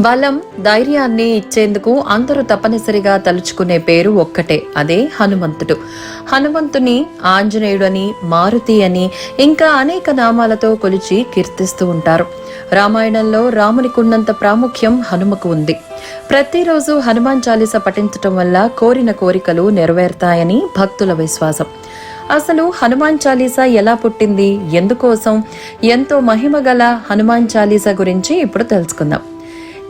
బలం ధైర్యాన్ని ఇచ్చేందుకు అందరూ తప్పనిసరిగా తలుచుకునే పేరు ఒక్కటే అదే హనుమంతుడు. హనుమంతుని ఆంజనేయుడని మారుతి అని ఇంకా అనేక నామాలతో కొలిచి కీర్తిస్తూ ఉంటారు. రామాయణంలో రామునికి ఉన్నంత ప్రాముఖ్యం హనుమకు ఉంది. ప్రతిరోజు హనుమాన్ చాలీస పఠించటం వల్ల కోరిన కోరికలు నెరవేరుతాయని భక్తుల విశ్వాసం. అసలు హనుమాన్ చాలీసా ఎలా పుట్టింది? ఎందుకోసం? ఎంతో మహిమ గల హనుమాన్ చాలీసా గురించి ఇప్పుడు తెలుసుకుందాం.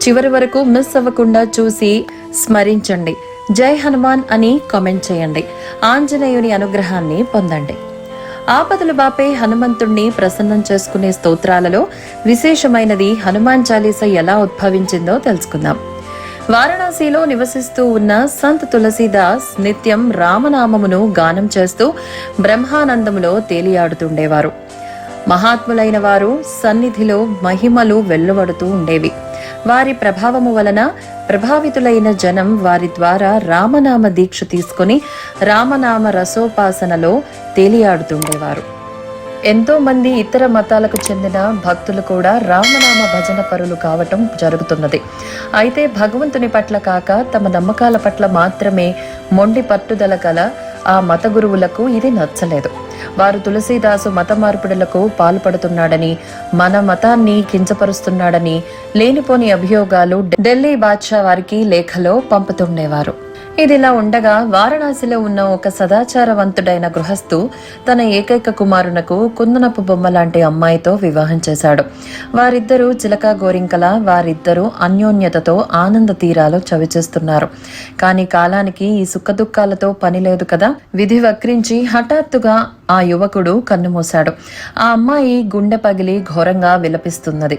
చివరి వరకు మిస్ అవ్వకుండా చూసి స్మరించండి. జై హనుమాన్ అని కామెంట్ చేయండి. ఆంజనేయుని అనుగ్రహాన్ని పొందండి. ఆపదలు బాపే హనుమంతుణ్ణి ప్రసన్నం చేసుకునే స్తోత్రాలలో విశేషమైనది హనుమాన్ చాలీస ఎలా ఉద్భవించిందో తెలుసుకుందాం. వారణాసిలో నివసిస్తూ ఉన్న సంత్ తులసీదాస్ నిత్యం రామనామమును గానం చేస్తూ బ్రహ్మానందములో తేలియాడుతుండేవారు. మహాత్ములైన వారు సన్నిధిలో మహిమలు వెల్లువడుతూ ఉండేవి. వారి ప్రభావము వలన ప్రభావితులైన జనం వారి ద్వారా రామనామ దీక్ష తీసుకొని రామనామ రసోపాసనలో తేలియాడుతుండేవారు ఎంతో మంది ఇతర మతాలకు చెందిన భక్తులు కూడా రామనామ భజన పరులు కావటం జరుగుతున్నది. అయితే భగవంతుని పట్ల కాక తమ నమ్మకాల పట్ల మాత్రమే మొండి పట్టుదల గల ఆ మత గురువులకు ఇది నచ్చలేదు. వారు తులసీదాసు మత మార్పిడులకు పాల్పడుతున్నాడని మన మతాన్ని కించపరుస్తున్నాడని లేనిపోని అభియోగాలు ఢిల్లీ బాద్షా వారికి లేఖలో పంపుతుండేవారు. ఇదిలా ఉండగా వారణాసిలో ఉన్న ఒక సదాచారవంతుడైన గృహస్థు తన ఏకైక కుమారునకు కుందనపు బొమ్మ లాంటి అమ్మాయితో వివాహం చేశాడు. వారిద్దరూ చిలక గోరింకల వారిద్దరూ అన్యోన్యతతో ఆనంద తీరాలు చవిచేస్తున్నారు కానీ కాలానికి ఈ సుఖదుఖాలతో పని లేదు కదా. విధి వక్రించి హఠాత్తుగా ఆ యువకుడు కన్నుమూశాడు. ఆ అమ్మాయి గుండె పగిలి ఘోరంగా విలపిస్తున్నది.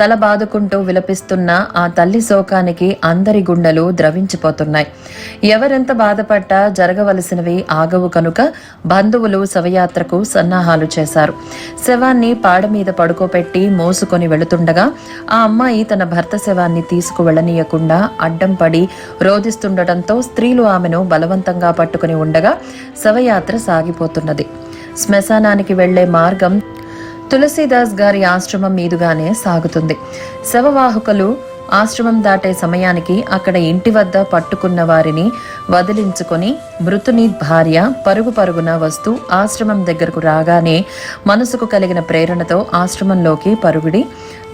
తల బాదుకుంటూ విలపిస్తున్న ఆ తల్లి శోకానికి అందరి గుండెలు ద్రవించిపోతున్నాయి. ఎవరెంత బాధపడ్డా జరగవలసినవి ఆగవు కనుక బంధువులు శవయాత్రకు సన్నాహాలు చేశారు. శవాన్ని పాడ మీద పడుకోపెట్టి మోసుకొని వెళుతుండగా ఆ అమ్మాయి తన భర్త శవాన్ని తీసుకువెళ్ళనీయకుండా అడ్డం పడి రోధిస్తుండటంతో స్త్రీలు ఆమెను బలవంతంగా పట్టుకుని ఉండగా శవయాత్ర సాగిపోతున్నది. శ్మశానానికి వెళ్ళే మార్గం తులసీదాస్ గారి ఆశ్రమం మీదుగానే సాగుతుంది. శవవాహకులు ఆశ్రమం దాటే సమయానికి అక్కడ ఇంటి వద్ద పట్టుకున్న వారిని వదిలించుకొని మృతుని భార్య పరుగు పరుగున వస్తూ ఆశ్రమం దగ్గరకు రాగానే మనసుకు కలిగిన ప్రేరణతో ఆశ్రమంలోకి పరుగుడి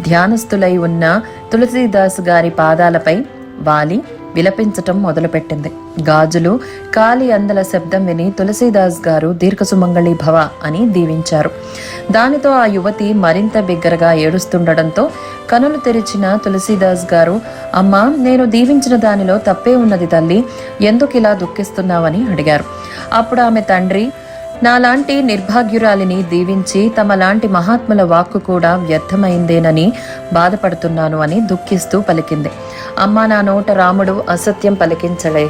ధ్యానస్థులై ఉన్న తులసీదాస్ గారి పాదాలపై వాలి విలపించటం మొదలుపెట్టింది. గాజులు కాలి అందల శబ్దం విని తులసీదాస్ గారు దీర్ఘసుమంగళి భవ అని దీవించారు. దానితో ఆ యువతి మరింత బిగ్గరగా ఏడుస్తుండటంతో కనులు తెరిచిన తులసీదాస్ గారు అమ్మా నేను దీవించిన దానిలో తప్పే ఉన్నది తల్లి ఎందుకు ఇలా దుఃఖిస్తున్నావని అడిగారు. అప్పుడు ఆమె తండ్రి నాలాంటి నిర్భాగ్యురాలిని దీవించి తమలాంటి మహాత్ముల వాక్కు కూడా వ్యర్థమైందేనని బాధపడుతున్నాను అని దుఃఖిస్తూ పలికింది. అమ్మా నా నోట రాముడు అసత్యం పలికించలే.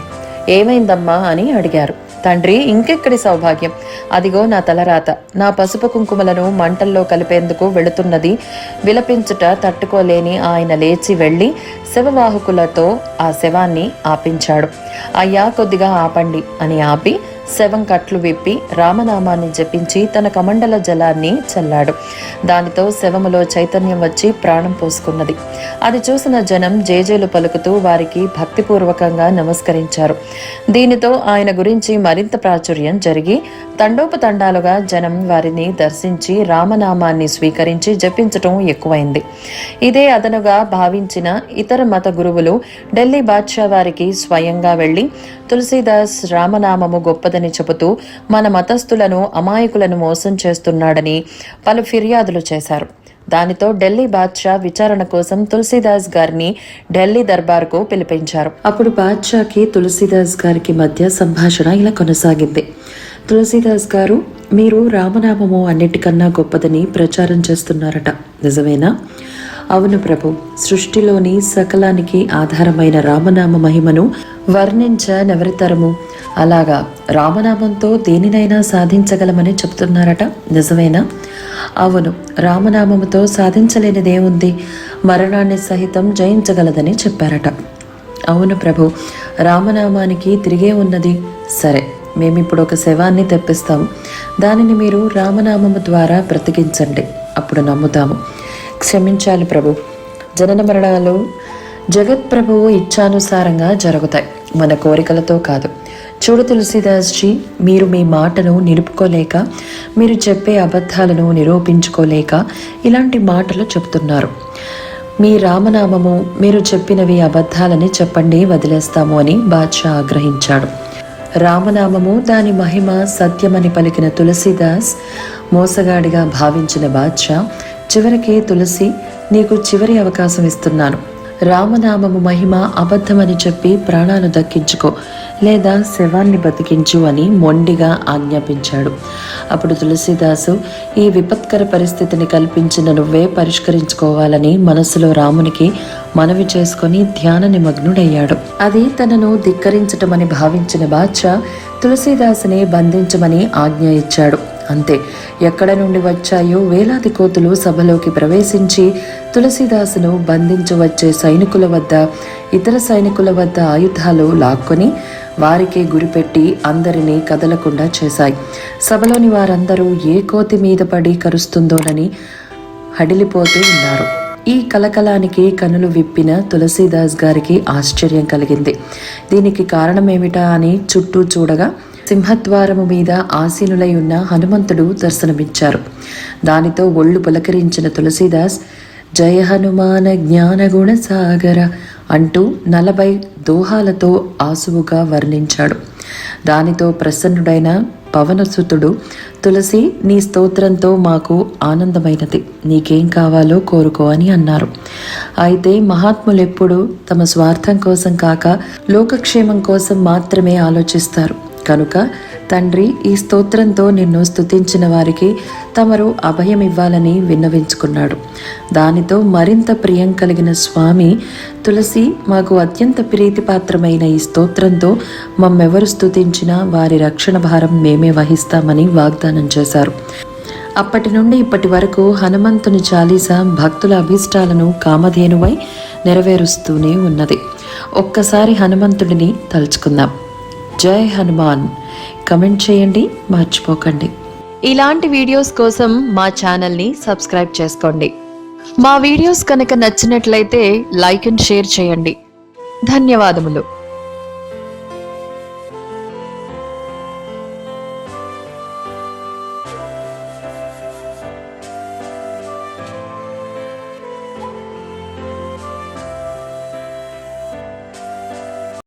ఏమైందమ్మా అని అడిగారు. తండ్రి ఇంకెక్కడి సౌభాగ్యం? అదిగో నా తలరాత. నా పసుపు కుంకుమలను మంటల్లో కలిపేందుకు వెళుతున్నది విలపించుట తట్టుకోలేని ఆయన లేచి వెళ్ళి శవవాహకులతో ఆ శవాన్ని ఆపించాడు. అయ్యా కొద్దిగా ఆపండి అని ఆపి శవం కట్లు విప్పి రామనామాన్ని జపించి తన కమండల జలాన్ని చల్లాడు. దానితో శవములో చైతన్యం వచ్చి ప్రాణం పోసుకున్నది. అది చూసిన జనం జేజేలు పలుకుతూ వారికి భక్తిపూర్వకంగా నమస్కరించారు. దీనితో ఆయన గురించి మరింత ప్రాచుర్యం జరిగి తండోపతండాలుగా జనం వారిని దర్శించి రామనామాన్ని స్వీకరించి జపించటం ఎక్కువైంది. ఇదే అదనుగా భావించిన ఇతర మత గురువులు ఢిల్లీ బాద్షా వారికి స్వయంగా వెళ్ళి తులసీదాస్ రామనామము గొప్పదని చెబుతూ మన మతస్థులను అమాయకులను మోసం చేస్తున్నాడని పలు ఫిర్యాదులు చేశారు. దానితో ఢిల్లీ బాద్షా విచారణ కోసం తులసీదాస్ గారిని ఢిల్లీ దర్బార్కు పిలిపించారు. అప్పుడు బాద్షాకి తులసీదాస్ గారికి మధ్య సంభాషణ ఇలా కొనసాగింది. తులసీదాస్ గారు మీరు రామనామము అన్నిటికన్నా గొప్పదని ప్రచారం చేస్తున్నారట. నిజమేనా? అవును ప్రభు. సృష్టిలోని సకలానికి ఆధారమైన రామనామ మహిమను వర్ణించనెవరితరము? అలాగా రామనామంతో దేనినైనా సాధించగలమని చెప్తున్నారట. నిజమేనా? అవును రామనామముతో సాధించలేనిదేముంది మరణాన్ని సహితం జయించగలదని చెప్పారట. అవును ప్రభు రామనామానికి తిరిగే ఉన్నది. సరే మేమిప్పుడు ఒక శవాన్ని తెప్పిస్తాము దానిని మీరు రామనామము ద్వారా బ్రతికించండి. అప్పుడు నమ్ముతాము. క్షమించాలి ప్రభు. జనన మరణాలు జగత్ ప్రభువు ఇచ్ఛానుసారంగా జరుగుతాయి. మన కోరికలతో కాదు. చూడు తులసిదాస్ జీ మీరు మీ మాటను నిలుపుకోలేక మీరు చెప్పే అబద్ధాలను నిరూపించుకోలేక ఇలాంటి మాటలు చెప్తున్నారు. మీ రామనామము మీరు చెప్పినవి అబద్ధాలని చెప్పండి వదిలేస్తాము అని బాద్షా ఆగ్రహించాడు. రామనామము దాని మహిమ సత్యమని పలికిన తులసిదాస్ మోసగాడిగా భావించిన బాద్షా చివరికి తులసి నీకు చివరి అవకాశం ఇస్తున్నాను. రామనామము మహిమ అబద్ధమని చెప్పి ప్రాణాలు దక్కించుకో లేదా శవాన్ని బతికించు అని మొండిగా ఆజ్ఞాపించాడు. అప్పుడు తులసిదాసు ఈ విపత్కర పరిస్థితిని కల్పించిన నువ్వే పరిష్కరించుకోవాలని మనసులో రామునికి మనవి చేసుకొని ధ్యాన నిమగ్నుడయ్యాడు. అది తనను ధిక్కరించటమని భావించిన బాద్షా తులసీదాసుని బంధించమని ఆజ్ఞ ఇచ్చాడు. అంతే. ఎక్కడ నుండి వచ్చాయో వేలాది కోతులు సభలోకి ప్రవేశించి తులసీదాసును బంధించి వచ్చే సైనికుల వద్ద ఇతర సైనికుల వద్ద ఆయుధాలు లాక్కొని వారికే గురిపెట్టి అందరినీ కదలకుండా చేశాయి. సభలోని వారందరూ ఏ కోతి మీద పడి కరుస్తుందోనని హడిలిపోతూ ఉన్నారు. ఈ కలకలానికి కనులు విప్పిన తులసీదాస్ గారికి ఆశ్చర్యం కలిగింది. దీనికి కారణమేమిటా అని చుట్టూ చూడగా సింహద్వారము మీద ఆసీనులై ఉన్న హనుమంతుడు దర్శనమిచ్చారు. దానితో ఒళ్ళు పులకరించిన తులసీదాస్ జయ హనుమాన జ్ఞానగుణ సాగర అంటూ నలభై దోహాలతో ఆసువుగా వర్ణించాడు. దానితో ప్రసన్నుడైన పవనసుతుడు తులసి నీ స్తోత్రంతో మాకు ఆనందమైనది. నీకేం కావాలో కోరుకో అని అన్నారు. అయితే మహాత్ములెప్పుడు తమ స్వార్థం కోసం కాక లోకక్షేమం కోసం మాత్రమే ఆలోచిస్తారు. కనుక తండ్రి ఈ స్తోత్రంతో నిన్ను స్తుతించిన వారికి తమరు అభయం ఇవ్వాలని విన్నవించుకున్నాడు. దానితో మరింత ప్రియం కలిగిన స్వామి తులసి మాకు అత్యంత ప్రీతిపాత్రమైన ఈ స్తోత్రంతో మమ్మెవరు స్తుతించినా వారి రక్షణ భారం మేమే వహిస్తామని వాగ్దానం చేశారు. అప్పటి నుండి ఇప్పటి వరకు హనుమంతుని చాలీస భక్తుల అభీష్టాలను కామధేనువై నెరవేరుస్తూనే ఉన్నది. ఒక్కసారి హనుమంతుడిని తలుచుకుందాం. జై హనుమాన్. కమెంట్ చేయండి మర్చిపోకండి. ఇలాంటి వీడియోస్ కోసం మా ఛానల్ని సబ్స్క్రైబ్ చేసుకోండి. మా వీడియోస్ కనుక నచ్చినట్లయితే లైక్ అండ్ షేర్ చేయండి. ధన్యవాదములు.